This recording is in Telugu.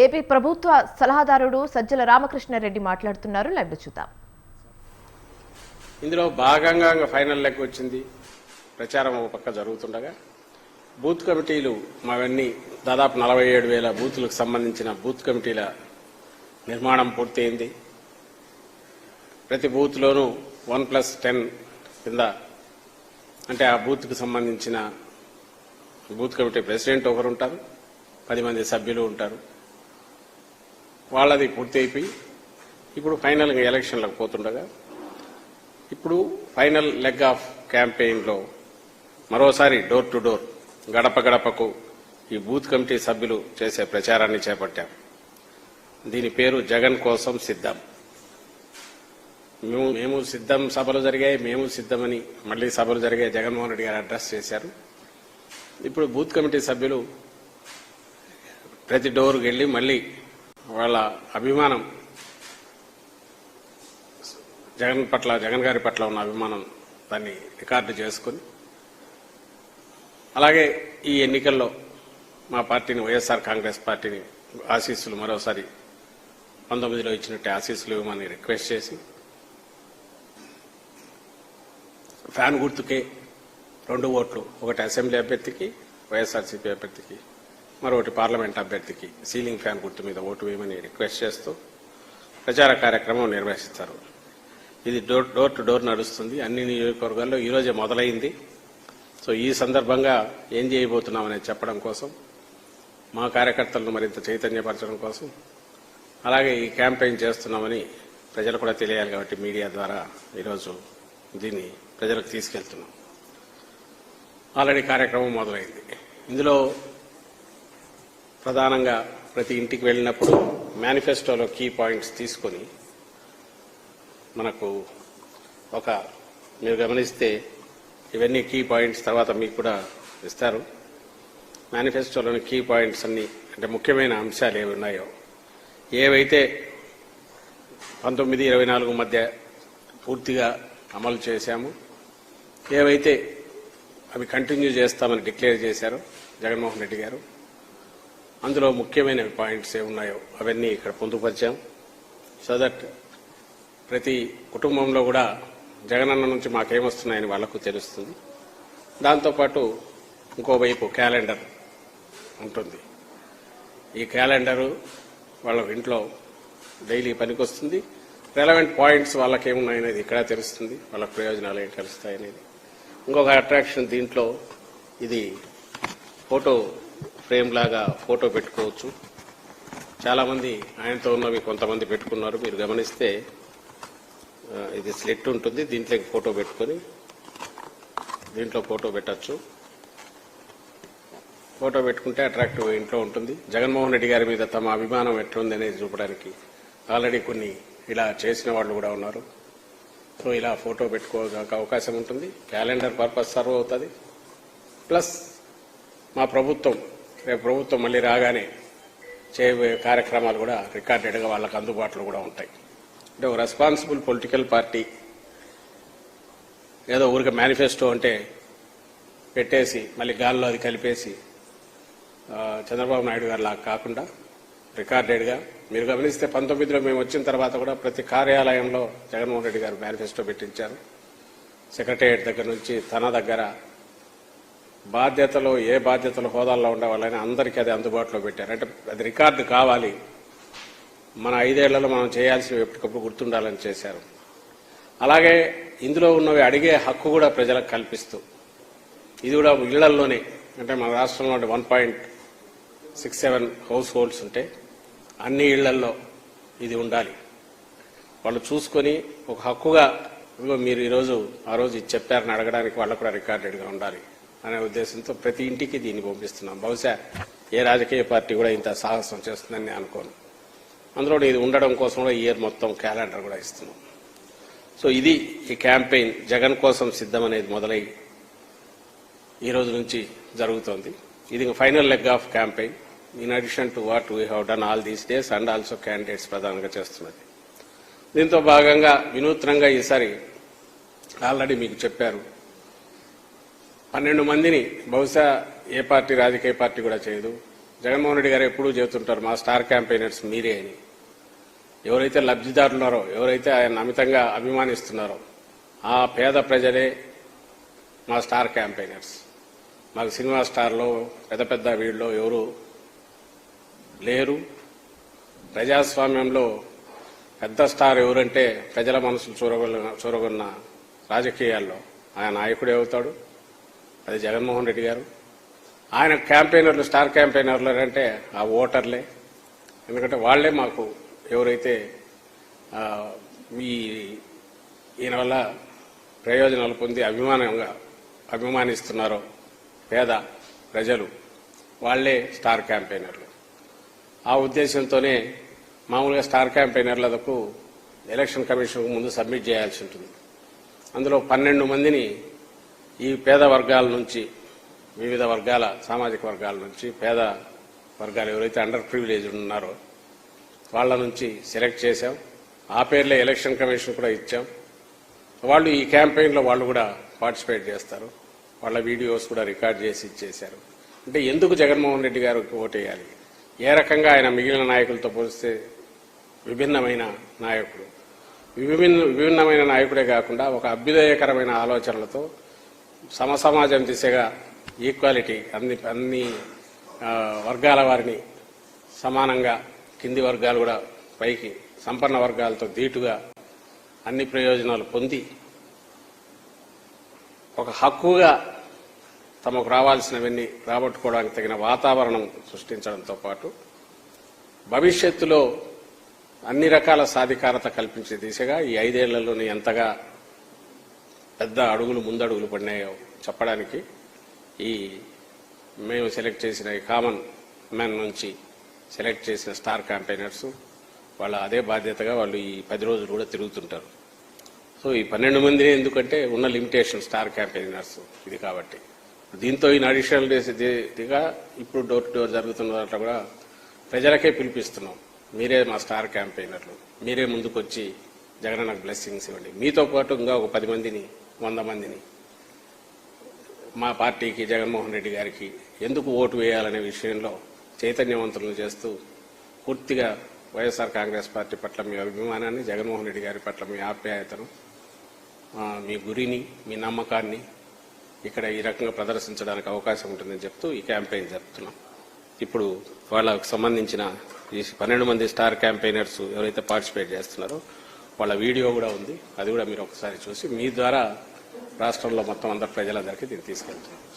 ఏపీ ప్రభుత్వ సలహాదారుడు సజ్జల రామకృష్ణారెడ్డి మాట్లాడుతున్నారు. లైవ్ చూద్దాం. ఇందులో భాగంగా ఇంకా ఫైనల్ లెక్క వచ్చింది. ప్రచారం ఒక పక్క జరుగుతుండగా బూత్ కమిటీలు మావన్నీ దాదాపు నలభై ఏడు వేల బూత్లకు సంబంధించిన బూత్ కమిటీల నిర్మాణం పూర్తయింది. ప్రతి బూత్లోనూ వన్ ప్లస్ టెన్ కింద అంటే ఆ బూత్కు సంబంధించిన బూత్ కమిటీ ప్రెసిడెంట్ ఒకరు ఉంటారు పది మంది సభ్యులు ఉంటారు. వాళ్ళది పూర్తి అయిపోయి ఇప్పుడు ఫైనల్గా ఎలక్షన్లకు పోతుండగా ఇప్పుడు ఫైనల్ లెగ్ ఆఫ్ క్యాంపెయిన్లో మరోసారి డోర్ టు డోర్ గడప గడపకు ఈ బూత్ కమిటీ సభ్యులు చేసే ప్రచారాన్ని చేపట్టాం. దీని పేరు జగన్ కోసం సిద్ధం. మేము మేము సిద్ధం సభలు జరిగాయి మేము సిద్ధమని మళ్ళీ సభలు జరిగాయి జగన్మోహన్ రెడ్డి గారు అడ్రస్ చేశారు. ఇప్పుడు బూత్ కమిటీ సభ్యులు ప్రతి డోర్కి వెళ్ళి మళ్ళీ వాళ్ళ అభిమానం. జగన్ పట్ల జగన్ గారి పట్ల ఉన్న అభిమానం దాన్ని రికార్డు చేసుకుని అలాగే ఈ ఎన్నికల్లో మా పార్టీని వైఎస్ఆర్ కాంగ్రెస్ పార్టీని ఆశీస్సులు మరోసారి పంతొమ్మిదిలో ఇచ్చినట్టు ఆశీస్సులు ఇవ్వమని రిక్వెస్ట్ చేసి ఫ్యాన్ గుర్తుకే రెండు ఓట్లు. ఒకటి అసెంబ్లీ అభ్యర్థికి వైఎస్ఆర్సీపీ అభ్యర్థికి మరొకటి పార్లమెంట్ అభ్యర్థికి సీలింగ్ ఫ్యాన్ గుర్తు మీద ఓటు వేయమని రిక్వెస్ట్ చేస్తూ ప్రచార కార్యక్రమం నిర్వహిస్తారు. ఇది డోర్ డోర్ టు డోర్ నడుస్తుంది. అన్ని నియోజకవర్గాల్లో ఈరోజే మొదలైంది. సో ఈ సందర్భంగా ఏం చేయబోతున్నామనేది చెప్పడం కోసం మా కార్యకర్తలను మరింత చైతన్యపరచడం కోసం అలాగే ఈ క్యాంపెయిన్ చేస్తున్నామని ప్రజలు కూడా తెలియాలి కాబట్టి మీడియా ద్వారా ఈరోజు దీన్ని ప్రజలకు తీసుకెళ్తున్నాం. ఆల్రెడీ కార్యక్రమం మొదలైంది. ఇందులో ప్రధానంగా ప్రతి ఇంటికి వెళ్ళినప్పుడు మేనిఫెస్టోలో కీ పాయింట్స్ తీసుకొని మనకు ఒక మీరు గమనిస్తే ఇవన్నీ కీ పాయింట్స్ తర్వాత మీకు కూడా ఇస్తారు. మేనిఫెస్టోలోని కీ పాయింట్స్ అన్ని అంటే ముఖ్యమైన అంశాలు ఏవి ఉన్నాయో. ఏవైతే పంతొమ్మిది ఇరవై నాలుగు మధ్య పూర్తిగా అమలు చేశాము ఏవైతే అవి కంటిన్యూ చేస్తామని డిక్లేర్ చేశారు జగన్మోహన్ రెడ్డి గారు అందులో ముఖ్యమైన పాయింట్స్ ఏమున్నాయో అవన్నీ ఇక్కడ పొందుపరిచాం. సో దట్ ప్రతి కుటుంబంలో కూడా జగనన్న నుంచి మాకేమొస్తున్నాయని వాళ్ళకు తెలుస్తుంది. దాంతోపాటు ఇంకోవైపు క్యాలెండర్ ఉంటుంది. ఈ క్యాలెండరు వాళ్ళ ఇంట్లో డైలీ పనికొస్తుంది. రెలవెంట్ పాయింట్స్ వాళ్ళకి ఏమున్నాయనేది ఇక్కడ తెలుస్తుంది. వాళ్ళ ప్రయోజనాలు ఏం తెలుస్తాయనేది. ఇంకొక అట్రాక్షన్ దీంట్లో ఇది ఫోటో ఫ్రేమ్ లాగా ఫోటో పెట్టుకోవచ్చు. చాలామంది ఆయనతో ఉన్నవి కొంతమంది పెట్టుకున్నారు. మీరు గమనిస్తే ఇది స్లిట్ ఉంటుంది. దీంట్లోకి ఫోటో పెట్టుకొని దీంట్లో ఫోటో పెట్టచ్చు. ఫోటో పెట్టుకుంటే అట్రాక్టివ్ ఇంట్లో ఉంటుంది. జగన్మోహన్ రెడ్డి గారి మీద తమ అభిమానం ఎట్లుంది అనేది చూపడానికి ఆల్రెడీ కొన్ని ఇలా చేసిన వాళ్ళు కూడా ఉన్నారు. సో ఇలా ఫోటో పెట్టుకోవడానికి అవకాశం ఉంటుంది. క్యాలెండర్ పర్పస్ సర్వ్ అవుతుంది. ప్లస్ మా ప్రభుత్వం రేపు ప్రభుత్వం మళ్ళీ రాగానే చేయబోయే కార్యక్రమాలు కూడా రికార్డెడ్గా వాళ్ళకు అందుబాటులో కూడా ఉంటాయి. అంటే ఒక రెస్పాన్సిబుల్ పొలిటికల్ పార్టీ ఏదో ఊరికి మేనిఫెస్టో అంటే పెట్టేసి మళ్ళీ గాల్లో అది కలిపేసి చంద్రబాబు నాయుడు గారు లాగా కాకుండా రికార్డెడ్గా మీరు గమనిస్తే పంతొమ్మిదిలో మేము వచ్చిన తర్వాత కూడా ప్రతి కార్యాలయంలో జగన్మోహన్ రెడ్డి గారు మేనిఫెస్టో పెట్టించారు. సెక్రటేరియట్ దగ్గర నుంచి తన దగ్గర బాధ్యతలు ఏ బాధ్యతలు హోదాల్లో ఉండేవాళ్ళని అందరికీ అది అందుబాటులో పెట్టారు. అంటే అది రికార్డు కావాలి. మన ఐదేళ్ళలో మనం చేయాల్సినవి ఎప్పటికప్పుడు గుర్తుండాలని చేశారు. అలాగే ఇందులో ఉన్నవి అడిగే హక్కు కూడా ప్రజలకు కల్పిస్తూ ఇది కూడా ఇళ్ళల్లోనే అంటే మన రాష్ట్రంలో one point six seven households ఉంటే అన్ని ఇళ్ళల్లో ఇది ఉండాలి. వాళ్ళు చూసుకొని ఒక హక్కుగా మీరు ఈరోజు ఆ రోజు ఇది చెప్పారని అడగడానికి వాళ్ళకు కూడా రికార్డెడ్గా ఉండాలి. అనే ఉద్దేశంతో ప్రతి ఇంటికి దీన్ని పంపిస్తున్నాం. బహుశా ఏ రాజకీయ పార్టీ కూడా ఇంత సాహసం చేస్తుందని నేను అనుకోను. అందులో ఇది ఉండడం కోసం కూడా ఇయర్ మొత్తం క్యాలెండర్ కూడా ఇస్తున్నాం. సో ఇది ఈ క్యాంపెయిన్ జగన్ కోసం సిద్ధం అనేది మొదలై ఈ రోజు నుంచి జరుగుతోంది. ఇది final leg of campaign. In addition to what we have done all these days and also candidates ప్రధానంగా చేస్తున్నది. దీంతో భాగంగా వినూత్నంగా ఈసారి ఆల్రెడీ మీకు చెప్పారు. పన్నెండు మందిని బహుశా ఏ పార్టీ రాజకీయ పార్టీ కూడా చేయదు. జగన్మోహన్ రెడ్డి గారు ఎప్పుడూ చెబుతుంటారు మా స్టార్ క్యాంపెయినర్స్ మీరే అని. ఎవరైతే లబ్ధిదారులున్నారో ఎవరైతే ఆయన అమితంగా అభిమానిస్తున్నారో ఆ పేద ప్రజలే మా స్టార్ క్యాంపెయినర్స్. మాకు సినిమా స్టార్లో పెద్ద పెద్ద వీళ్ళు ఎవరు లేరు. ప్రజాస్వామ్యంలో పెద్ద స్టార్ ఎవరంటే ప్రజల మనసులు చూరగొన్న చూరగొన్న రాజకీయాల్లో ఆయన నాయకుడు అవుతాడు. అది జగన్మోహన్ రెడ్డి గారు. ఆయన క్యాంపెయినర్లు స్టార్ క్యాంపెయినర్లు అంటే ఆ ఓటర్లే. ఎందుకంటే వాళ్ళే మాకు ఎవరైతే ఈ ఈయన వల్ల ప్రయోజనాలు పొంది అభిమానంగా అభిమానిస్తున్నారో పేద ప్రజలు వాళ్ళే స్టార్ క్యాంపెయినర్లు. ఆ ఉద్దేశంతోనే మామూలుగా స్టార్ క్యాంపెయినర్లకు ఎలక్షన్ కమిషన్ ముందు సబ్మిట్ చేయాల్సి ఉంటుంది. అందులో పన్నెండు మందిని ఈ పేద వర్గాల నుంచి వివిధ వర్గాల సామాజిక వర్గాల నుంచి పేద వర్గాలు ఎవరైతే అండర్ ప్రివిలేజ్ ఉన్నారో వాళ్ళ నుంచి సెలెక్ట్ చేశాం. ఆ పేర్లే ఎలక్షన్ కమిషన్ కూడా ఇచ్చాం. వాళ్ళు ఈ క్యాంపెయిన్లో వాళ్ళు కూడా పార్టిసిపేట్ చేస్తారు. వాళ్ళ వీడియోస్ కూడా రికార్డ్ చేసి ఇచ్చేశారు. అంటే ఎందుకు జగన్మోహన్ రెడ్డి గారు ఓటేయాలి? ఏ రకంగా ఆయన మిగిలిన నాయకులతో పోలిస్తే విభిన్నమైన నాయకుడు? విభిన్న విభిన్నమైన నాయకుడే కాకుండా ఒక అభ్యుదయకరమైన ఆలోచనలతో సమసమాజం దిశగా ఈక్వాలిటీ అన్ని అన్ని వర్గాల వారిని సమానంగా కింది వర్గాలు కూడా పైకి సంపన్న వర్గాలతో ధీటుగా అన్ని ప్రయోజనాలు పొంది ఒక హక్కుగా తమకు రావాల్సినవన్నీ రాబట్టుకోవడానికి తగిన వాతావరణం సృష్టించడంతో పాటు భవిష్యత్తులో అన్ని రకాల సాధికారత కల్పించే దిశగా ఈ ఐదేళ్ళలోని ఎంతగా పెద్ద అడుగులు ముందడుగులు పడినాయో చెప్పడానికి ఈ మేము సెలెక్ట్ చేసిన ఈ కామన్ మ్యాన్ నుంచి సెలెక్ట్ చేసిన స్టార్ క్యాంపెయినర్స్ వాళ్ళ అదే బాధ్యతగా వాళ్ళు ఈ పది రోజులు కూడా తిరుగుతుంటారు. సో ఈ పన్నెండు మంది ఎందుకంటే ఉన్న లిమిటేషన్ స్టార్ క్యాంపెయినర్స్ ఇది కాబట్టి. దీంతో ఈ అడిషనల్ డేస్ ఇదిగా ఇప్పుడు డోర్ టు డోర్ జరుగుతున్న దాంట్లో కూడా ప్రజలకే పిలిపిస్తున్నాం. మీరే మా స్టార్ క్యాంపెయినర్లు. మీరే ముందుకొచ్చి జగనన్నకు బ్లెస్సింగ్స్ ఇవ్వండి. మీతో పాటు ఇంకా ఒక పది మందిని వంద మందిని. మా పార్టీకి జగన్మోహన్ రెడ్డి గారికి ఎందుకు ఓటు వేయాలనే విషయంలో చైతన్యవంతులను చేస్తూ పూర్తిగా వైఎస్ఆర్ కాంగ్రెస్ పార్టీ పట్ల మీ అభిమానాన్ని జగన్మోహన్ రెడ్డి గారి పట్ల మీ ఆప్యాయతను మీ గురిని మీ నమ్మకాన్ని ఇక్కడ ఈ రకంగా ప్రదర్శించడానికి అవకాశం ఉంటుందని చెప్తూ ఈ క్యాంపెయిన్ జరుపుతున్నాం. ఇప్పుడు వాళ్ళకు సంబంధించిన ఈ పన్నెండు మంది స్టార్ క్యాంపెయినర్స్ ఎవరైతే పార్టిసిపేట్ చేస్తున్నారో వాళ్ళ వీడియో కూడా ఉంది. అది కూడా మీరు ఒకసారి చూసి మీ ద్వారా రాష్ట్రంలో మొత్తం అందరు ప్రజలందరికీ దీన్ని తీసుకెళ్తున్నాం